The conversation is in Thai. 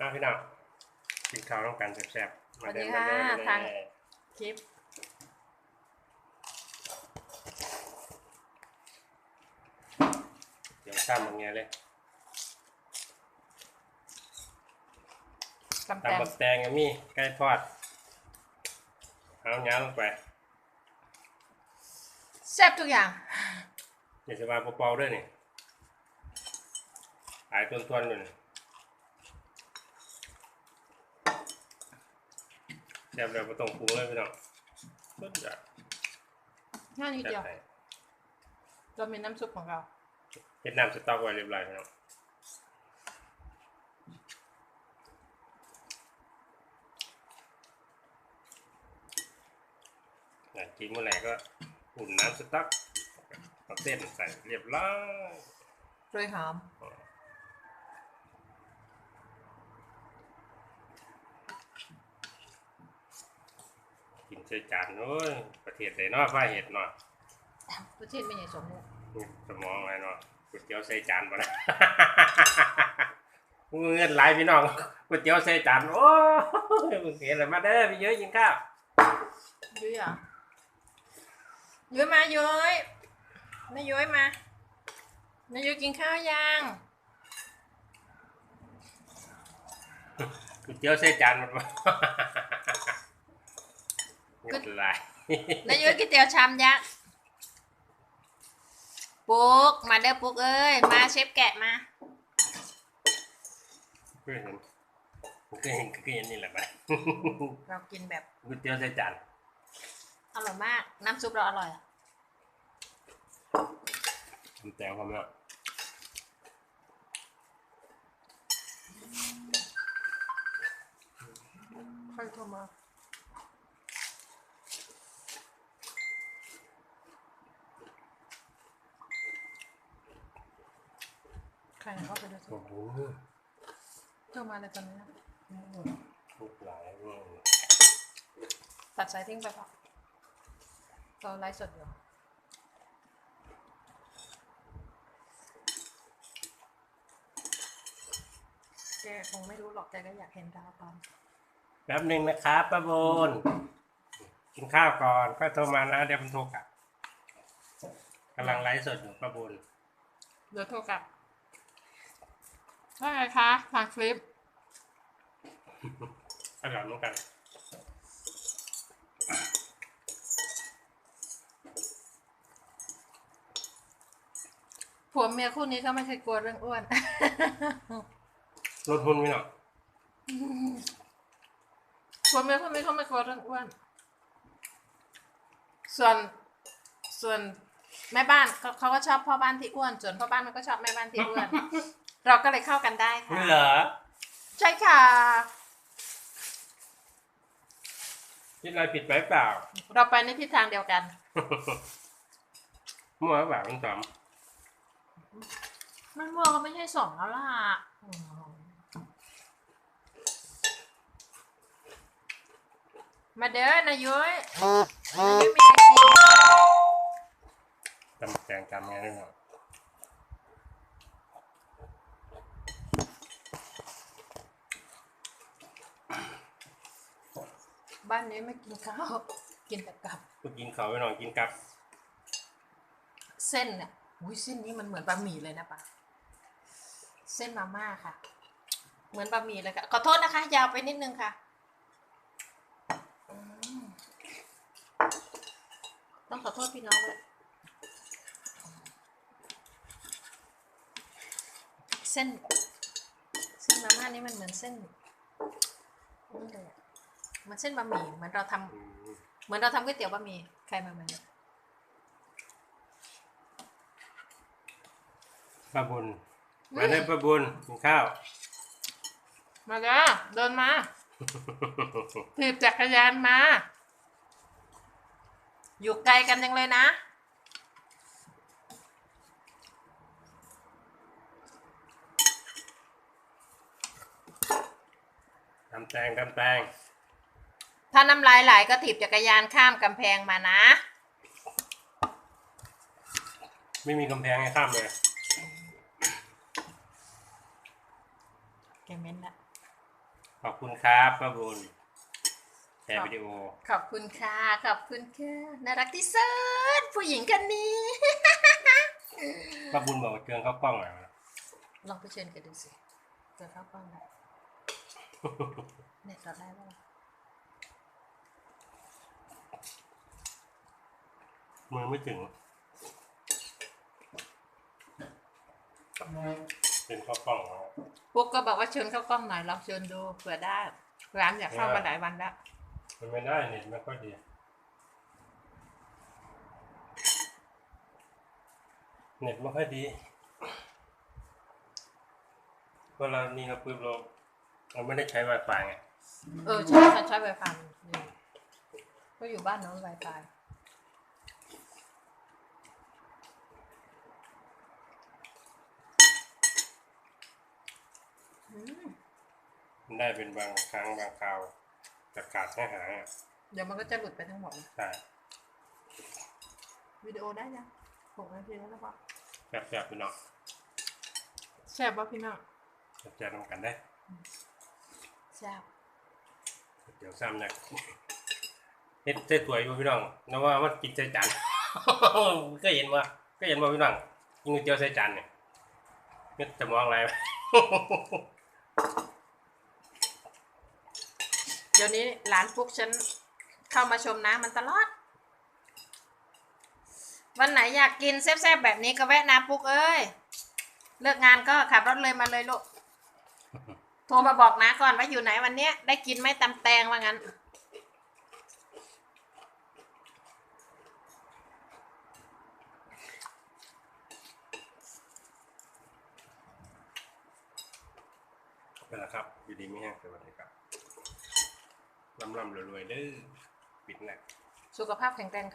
น้าพี่น้องกินข้าวต้องกันแซ่บๆสวัสดีมาเด้อค่ะมาเด้อทาง คลิปเดี๋ยวข้ามบางเงี้ยเลยตำแตตำงบักแตงก็มีไก่ทอดเอาเงาลงไปแซ่บทุกอย่างอย่าสบายเบาๆด้วยนี่หายต้นๆอยู่นี่ แซ่บแล้วไม่ต้องปรุงเลยพี่น้องสุดยอดง่ายนิดจัดเดียวไปเรามีน้ำซุปของเรา เฮ็ดน้ำสต๊อกไว้เรียบร้อยพี่น้องอยากกินเมื่อไหร่ก็อุ่นน้ำสต๊อกเอาเส้นใส่เรียบร้อย โรยหอม กินใส่จานโอ้ยประเทศใดเนาะฟ้าเห็ดเนาะประเทศไม่ใหญ่สมมุตินี่สมองอะไรเนาะก๋วยเตี๋ยวใส่จานบ่นะเงินหลายพี่น้องก๋วยเตี๋ยวใส่จานโอ้ยมึงเห็นอะไรมาเด้อพี่เยอะกินข้าวยุ้ยเหรอะยุ้ยมายุ้ยนายยุ้ยมานายยุ้ยกินข้าวยังก๋วยเตี๋ยวใส่จานมันบ่เงินหลาย นายยุ้ยกินเตี๋ยวชามยักษ์ปุ๊กมาเด้อปุ๊กเอ้ย มาเชฟแกะมาเคยเห็นเคยเห็นเคยเห็นนี่แหละไปเรากินแบบก๋วยเตี๋ยวใส่จานอร่อยมาก น้ำซุปเราอร่อยทำแตงความเนาะใครโทรมา ใครเข้าไปดูสิโอ้โหโทรมาเลยตอนนี้นะลูกหลายอืมตัดสายทิ้งไปเปล่ะเราไลฟ์สดอยู่แกคงไม่รู้หรอกแกก็อยากเห็นดาวตอนแป๊บหนึ่งนะครับป้าบนกินข้าวก่อนค่อยโทรมานะเดี๋ยวมันโทรกลับกำลังไลฟ์สดอยู่ป้าบน เดี๋ยวโทรกลับ ว่าไงคะทางคลิป อร่อยเหมือนกัน ผัวเมียคู่นี้ก็ไม่เคยกลัวเรื่องอ้วน ลดทุนไหมเนาะผัวเมียคู่นี้เขาไม่กลัวเรื่องอ้วน ส่วนส่วนแม่บ้านเขาเขาก็ชอบพ่อบ้านที่อ้วน ส่วนพ่อบ้านมันก็ชอบแม่บ้านที่อ้วน เราก็เลยเข้ากันได้ค่ะไม่เหรอใช่ค่ะ คิดอะไรผิดไปเปล่า เราไปในทิศทางเดียวกัน มั่วหรือเปล่าคุณสอมมันมัวก็ไม่ใช่สองแล้วล่ะอืมมาเด้อนายุ้ยนายุ้ยมีอะไรกิน จำแจงจำไงได้หน่อย บ้านนี้ไม่กินข้าวกินแต่กับก็กินเขาวไปหน่อยกินกับเส้นเนี่ยอุ้ยเส้นนี้มันเหมือนบะหมี่เลยนะปะเส้นมาม่าค่ะ เหมือนบะหมี่เลยค่ะขอโทษนะคะ ยาวไปนิดนึงค่ะอืมต้องขอโทษพี่น้องด้วยเส้นเส้นมาม่านี่มันเหมือนเส้นนี่เลยอะ เหมือนเส้นบะหมี่เหมือนเราทำอืมเหมือนเราทำก๋วยเตี๋ยวบะหมี่ใครมาไหมป้าบุญมาได้อป้าบุญกินข้าว มาจ้ะเดินมาถีบจักรยานมา อยู่ไกลกันจังเลยนะ ทำแตงทำแตง ถ้าน้ำลายไหลก็ถีบจักรยานข้ามกำแพงมานะ ไม่มีกำแพงให้ข้ามเลย แกเม้นละขอบคุณครับป้าบุญแชร์วิดีโอ ขอบคุณค่ะ ขอบคุณค่ะ น่ารักที่สุดผู้หญิงคนนี้ ป้าบุญบอกว่าเชิญเข้ากล้องหน่อยนะลองไปเชิญกันดูสิเจอเข้ากล้องได้ เน็ตต่อได้ป่ะ มือไม่ถึง เป็นเข้ากล้องแล้วปุ๊กก็บอกว่าเชิญเข้ากล้องหน่อยลองเชิญดูเผื่อได้ร้านอยากเข้ามาหลายวันแล้วมันไม่ได้เน็ตไม่ค่อยดี เน็ตไม่ค่อยดี เวลานี่เราปุ๊บเราเราไม่ได้ใช้ Wi-Fi ไง เออใช่ฉันใช้ไวไฟก็อยู่บ้านโน้นไวไฟ มมันได้เป็นบางครั้งบางคราวแต่ขาดแค่หางอะเดี๋ยวมันก็จะหลุดไปทั้งหมดนะใช่วิดีโอได้ยังหกนาทีแล้วหรือเปล่าแซ่บๆพี่น้องแซ่บป่ะพี่น้องแซ่บๆทำกันได้แซ่บเดี๋ยวซ้ำเนี่ยเฮ็ดเส้ถวยอยู่พี่น้องนะว่ามันกินใส่จานก็เห็นว่าก็เห็นว่าพี่น้องกินก๋วยเตี๋ยวใส่จานเนี่ยเม็ดจะมองอะไร เดี๋ยวนี้หลานพวกฉันเข้ามาชมน้ำมันตลอด วันไหนอยากกินแซ่บๆแบบนี้ก็แวะนะปุ๊กเอ้ย เลิกงานก็ขับรถเลยมาเลยลูก โทรมาบอกนะก่อนว่าอยู่ไหนวันเนี้ยได้กินไหมตำแตงว่างั้น ไปแล้วครับ อยู่ดีไม่แห้งสวัสดีครับลำลำรวยๆเด้อปิดแหละ สุขภาพแข็งแรง